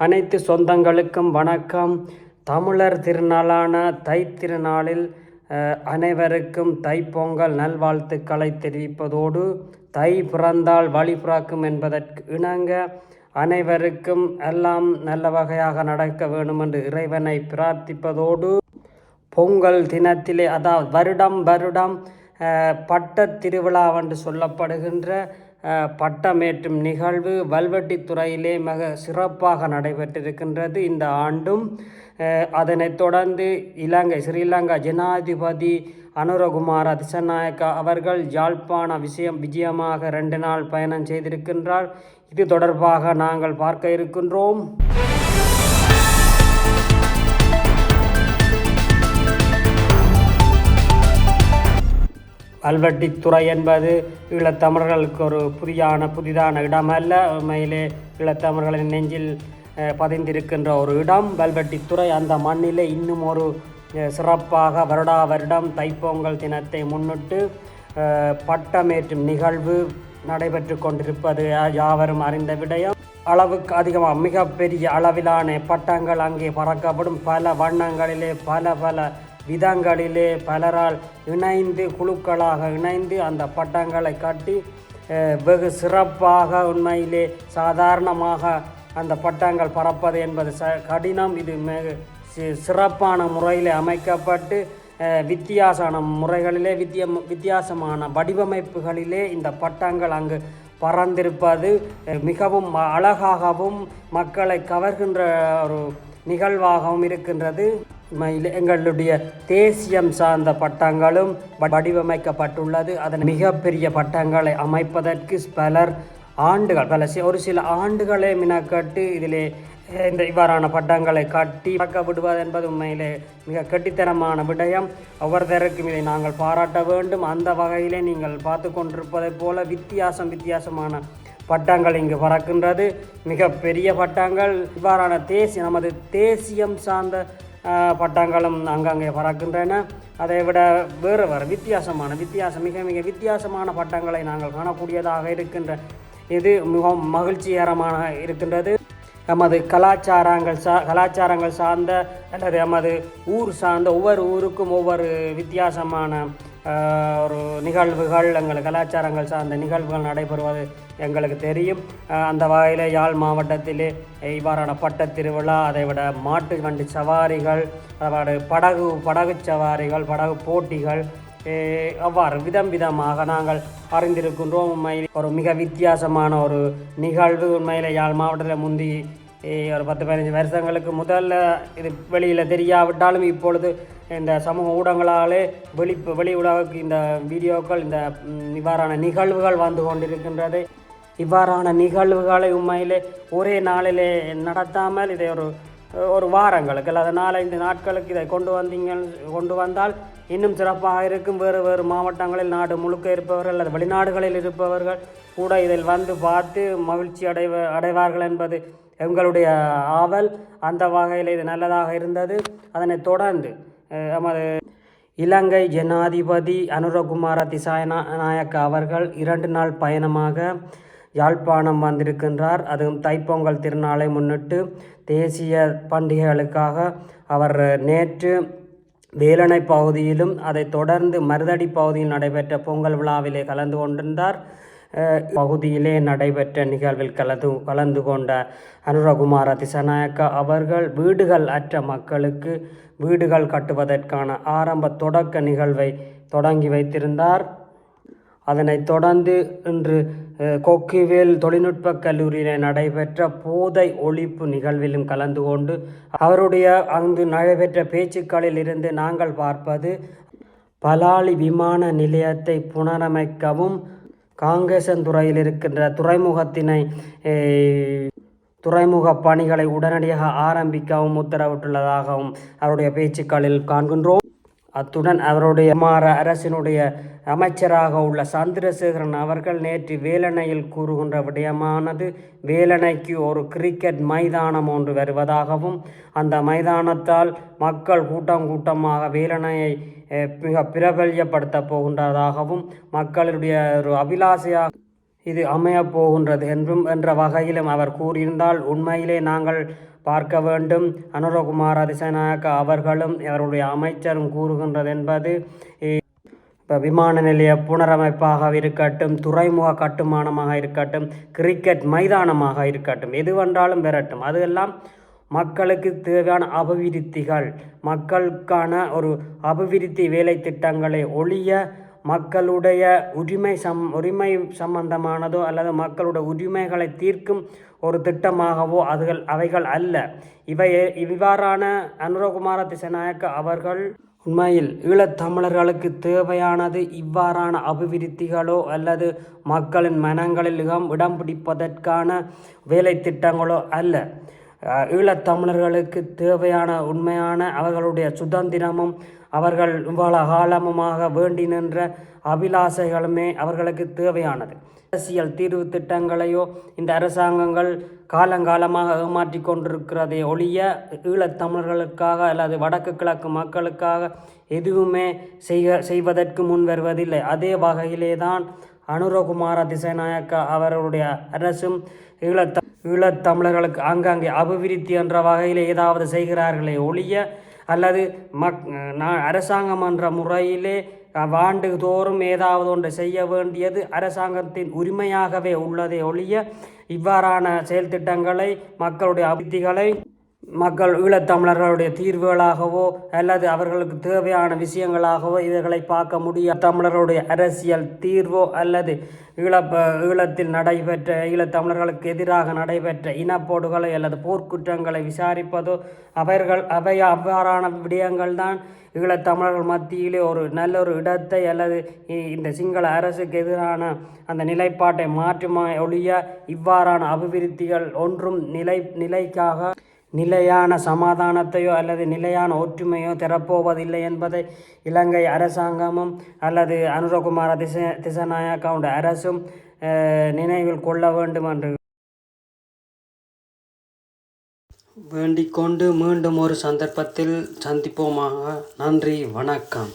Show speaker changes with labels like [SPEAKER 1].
[SPEAKER 1] அனைத்து சொந்தங்களுக்கும் வணக்கம். தமிழர் திருநாளான தை திருநாளில் அனைவருக்கும் தைப்பொங்கல் நல்வாழ்த்துக்களை தெரிவிப்பதோடு தை பிறந்தால் வழி பிறக்கும் என்பதற்கு இணங்க அனைவருக்கும் எல்லாம் நல்ல வகையாக நடக்க வேண்டும் என்று இறைவனை பிரார்த்திப்பதோடு பொங்கல் தினத்திலே அதாவது வருடம் வருடம் பட்ட பட்டத் திருவிழா என்று சொல்லப்படுகின்ற பட்டமேற்றும் நிகழ்வு வல்வெட்டித்துறையிலே மிக சிறப்பாக நடைபெற்றிருக்கின்றது இந்த ஆண்டும். அதனைத் தொடர்ந்து இலங்கை ஸ்ரீலங்கா ஜனாதிபதி அனுரகுமார திசநாயக்கா அவர்கள் யாழ்ப்பாண விஷயம் விஜயமாக ரெண்டு நாள் பயணம் செய்திருக்கின்றார். இது தொடர்பாக நாங்கள் பார்க்க இருக்கின்றோம். கல்வெட்டித்துறை என்பது ஈழத்தமிழர்களுக்கு ஒரு புதியான புதிதான இடம் அல்ல. உண்மையிலே ஈழத்தமிழர்களின் நெஞ்சில் பதிந்திருக்கின்ற ஒரு இடம். கல்வெட்டித்துறை அந்த மண்ணிலே இன்னும் ஒரு சிறப்பாக வருடா வருடம் தைப்பொங்கல் தினத்தை முன்னிட்டு பட்டமேற்றும் நிகழ்வு நடைபெற்று கொண்டிருப்பது யாவரும் அறிந்த விடயம். அளவுக்கு அதிகமாக மிகப்பெரிய அளவிலான பட்டங்கள் அங்கே பறக்கப்படும். பல வண்ணங்களிலே பல பல விதங்களிலே பலரால் இணைந்து குழுக்களாக இணைந்து அந்த பட்டங்களை கட்டி வெகு சிறப்பாக உண்மையிலே சாதாரணமாக அந்த பட்டங்கள் பறப்பது என்பது ச கடினம். இது மிக சிறப்பான முறையில் அமைக்கப்பட்டு வித்தியாசமான முறைகளிலே வித்திய வித்தியாசமான வடிவமைப்புகளிலே இந்த பட்டங்கள் அங்கு பறந்திருப்பது மிகவும் ம- அழகாகவும் மக்களை கவர்கின்ற ஒரு நிகழ்வாகவும் இருக்கின்றது. உண்மையில் எங்களுடைய தேசியம் சார்ந்த பட்டங்களும் வ- வடிவமைக்கப்பட்டுள்ளது. அதன் மிகப்பெரிய பட்டங்களை அமைப்பதற்கு பலர் ஆண்டுகள் பல ஒரு சில ஆண்டுகளே மினக்கட்டு இதிலே இந்த இவ்வாறான பட்டங்களை கட்டி பறக்க விடுவது என்பது உண்மையிலே மிக கெட்டித்தனமான விடயம். ஒவ்வொருத்தருக்கும் இதை நாங்கள் பாராட்ட வேண்டும். அந்த வகையிலே நீங்கள் பார்த்து கொண்டிருப்பதைப் போல வித்தியாசம் வித்தியாசமான பட்டங்கள் இங்கு பறக்கின்றது. மிக பெரிய பட்டங்கள். இவ்வாறான தேசிய நமது தேசியம் சார்ந்த பட்டாங்காலம் பட்டங்களும் அங்கங்கே பறக்கின்றன. அதை விட வேறு வேறு வித்தியாசமான வித்தியாசம் மிக மிக வித்தியாசமான பட்டங்களை நாங்கள் காணக்கூடியதாக இருக்கின்ற இது மிகவும் மகிழ்ச்சிகரமாக இருக்கின்றது. எமது கலாச்சாரங்கள் சா கலாச்சாரங்கள் சார்ந்த அல்லது எமது ஊர் சார்ந்த ஒவ்வொரு ஊருக்கும் ஒவ்வொரு வித்தியாசமான ஒரு நிகழ்வுகள் எங்கள் கலாச்சாரங்கள் சார்ந்த நிகழ்வுகள் நடைபெறுவது எங்களுக்கு தெரியும். அந்த வகையில் யாழ் மாவட்டத்திலே இவ்வாறான பட்டத் திருவிழா அதை விட மாட்டு வண்டி சவாரிகள் அவ்வாறு படகு படகு சவாரிகள் படகு போட்டிகள் அவ்வாறு விதம் விதமாக நாங்கள் அறிந்திருக்கின்றோம். உண்மையில் ஒரு மிக வித்தியாசமான ஒரு நிகழ்வு. உண்மையில் யாழ் மாவட்டத்தில் முந்தி ஒரு பத்து பதினஞ்சு வருஷங்களுக்கு முதல்ல இது வெளியில் தெரியாவிட்டாலும் இப்பொழுது இந்த சமூக ஊடகங்களாலே வெளி வெளி உலகுக்கு இந்த வீடியோக்கள் இந்த இவ்வாறான நிகழ்வுகள் வந்து கொண்டிருக்கின்றது. இவ்வாறான நிகழ்வுகளை உண்மையிலே ஒரே நாளிலே நடத்தாமல் இதை ஒரு ஒரு வாரங்களுக்கு அல்லது நாலஞ்சு நாட்களுக்கு இதை கொண்டு வந்தீங்க கொண்டு வந்தால் இன்னும் சிறப்பாக இருக்கும். வேறு வேறு மாவட்டங்களில் நாடு முழுக்க இருப்பவர்கள் அல்லது வெளிநாடுகளில் இருப்பவர்கள் கூட இதில் வந்து பார்த்து மகிழ்ச்சி அடைவ அடைவார்கள் என்பது எங்களுடைய ஆவல் அந்த வகையில் இது நல்லதாக இருந்தது. அதனைத் தொடர்ந்து எமது இலங்கை ஜனாதிபதி அனுரகுமார திசாயனா நாயக்க அவர்கள் இரண்டு நாள் பயணமாக யாழ்ப்பாணம் வந்திருக்கின்றார். அதுவும் தைப்பொங்கல் திருநாளை முன்னிட்டு தேசிய பண்டிகைகளுக்காக அவர் நேற்று வேலனை பகுதியிலும் அதைத் தொடர்ந்து மருதடி பகுதியில் நடைபெற்ற பொங்கல் விழாவிலே கலந்து கொண்டிருந்தார். பகுதியிலே நடைபெற்ற நிகழ்வில் கலந்து கலந்து கொண்ட அனுரகுமார திசநாயக்கா அவர்கள் வீடுகள் அற்ற மக்களுக்கு வீடுகள் கட்டுவதற்கான ஆரம்ப தொடக்க நிகழ்வை தொடங்கி வைத்திருந்தார். அதனைத் தொடர்ந்து இன்று கொக்கிவேல் தொழில்நுட்ப கல்லூரியில் நடைபெற்ற போதை ஒழிப்பு நிகழ்விலும் கலந்து கொண்டு அவருடைய அங்கு நடைபெற்ற பேச்சுக்களில் இருந்து நாங்கள் பார்ப்பது பலாலி விமான நிலையத்தை புனரமைக்கவும் காங்கேசன்துறையில் இருக்கின்ற துறைமுகத்தினை துறைமுக பணிகளை உடனடியாக ஆரம்பிக்கவும் உத்தரவிட்டுள்ளதாகவும் அவருடைய பேச்சுக்களில் காண்கின்றோம். அத்துடன் அவருடைய மாற அரசினுடைய அமைச்சராக உள்ள சந்திரசேகரன் அவர்கள் நேற்று வேலணையில் கூறுகின்ற விடயமானது வேலணைக்கு ஒரு கிரிக்கெட் மைதானம் ஒன்று வருவதாகவும் அந்த மைதானத்தால் மக்கள் கூட்டம் கூட்டமாக வேலணையை மிக பிரபல்யப்படுத்த போகின்றதாகவும் மக்களுடைய ஒரு அபிலாசையாக இது அமையப் போகின்றது என்றும் என்ற வகையிலும் அவர் கூறியிருந்தால் உண்மையிலே நாங்கள் பார்க்க வேண்டும். அனுரகுமார திசநாயக்க அவர்களும் அவருடைய அமைச்சரும் கூறுகின்றது என்பது இப்போ விமான நிலைய புனரமைப்பாக இருக்கட்டும் துறைமுக கட்டுமானமாக இருக்கட்டும் கிரிக்கெட் மைதானமாக இருக்கட்டும் எதுவென்றாலும் பெறட்டும். அதெல்லாம் மக்களுக்கு தேவையான அபிவிருத்திகள். மக்களுக்கான ஒரு அபிவிருத்தி வேலை திட்டங்களை ஒழிய மக்களுடைய உரிமை சம் உரிமை சம்பந்தமானதோ அல்லது மக்களுடைய உரிமைகளை தீர்க்கும் ஒரு திட்டமாகவோ அதுகள் அவைகள் அல்ல. இவை இவ்வாறான அனுரகுமார திசநாயக்க அவர்கள் உண்மையில் ஈழத்தமிழர்களுக்கு தேவையானது இவ்வாறான அபிவிருத்திகளோ அல்லது மக்களின் மனங்களில் இடம் இடம் பிடிப்பதற்கான வேலை திட்டங்களோ அல்ல. ஈழத்தமிழர்களுக்கு தேவையான உண்மையான அவர்களுடைய சுதந்திரமும் அவர்கள் இவ்வளவு காலமுமாக வேண்டி நின்ற அபிலாசைகளுமே அவர்களுக்கு தேவையானது. அரசியல் தீர்வு திட்டங்களையோ இந்த அரசாங்கங்கள் காலங்காலமாக ஏமாற்றி கொண்டிருக்கிறதை ஒழிய ஈழத்தமிழர்களுக்காக அல்லது வடக்கு கிழக்கு மக்களுக்காக எதுவுமே செய்ய செய்வதற்கு முன் வருவதில்லை. அதே வகையிலே தான் அனுரகுமார திசைநாயக்க அவர்களுடைய அரசும் ஈழத்த ஈழத்தமிழர்களுக்கு ஆங்காங்கே அபிவிருத்தி என்ற வகையில் ஏதாவது செய்கிறார்களே ஒழிய அல்லது மக் நான் அரசாங்கம் என்ற முறையிலே வாண்டு தோறும் ஏதாவது ஒன்று செய்ய வேண்டியது அரசாங்கத்தின் உரிமையாகவே உள்ளதே ஒழிய இவ்வாறான செயல் திட்டங்களை மக்களுடைய அபித்திகளை மக்கள் ஈழத்தமிழர்களுடைய தீர்வுகளாகவோ அல்லது அவர்களுக்கு தேவையான விஷயங்களாகவோ இவர்களை பார்க்க முடிய தமிழர்களுடைய அரசியல் தீர்வோ அல்லது ஈழ ஈழத்தில் நடைபெற்ற ஈழத்தமிழர்களுக்கு எதிராக நடைபெற்ற இனப்போடுகளை அல்லது போர்க்குற்றங்களை விசாரிப்பதோ அவர்கள் அவை அவ்வாறான விடயங்கள் தான் ஈழத்தமிழர்கள் மத்தியிலே ஒரு நல்ல ஒரு இடத்தை அல்லது இ- இந்த சிங்கள அரசுக்கு எதிரான அந்த நிலைப்பாட்டை மாற்றுமா ஒழிய இவ்வாறான அபிவிருத்திகள் ஒன்றும் நிலை நிலைக்காக நிலையான சமாதானத்தையோ அல்லது நிலையான ஒற்றுமையோ தரப்போவதில்லை என்பதை இலங்கை அரசாங்கமும் அல்லது அனுரகுமார திச திசநாயக்காவுடைய அரசும் நினைவில் கொள்ள வேண்டும் என்று வேண்டிக் கொண்டு மீண்டும் ஒரு சந்தர்ப்பத்தில் சந்திப்போமாக. நன்றி வணக்கம்.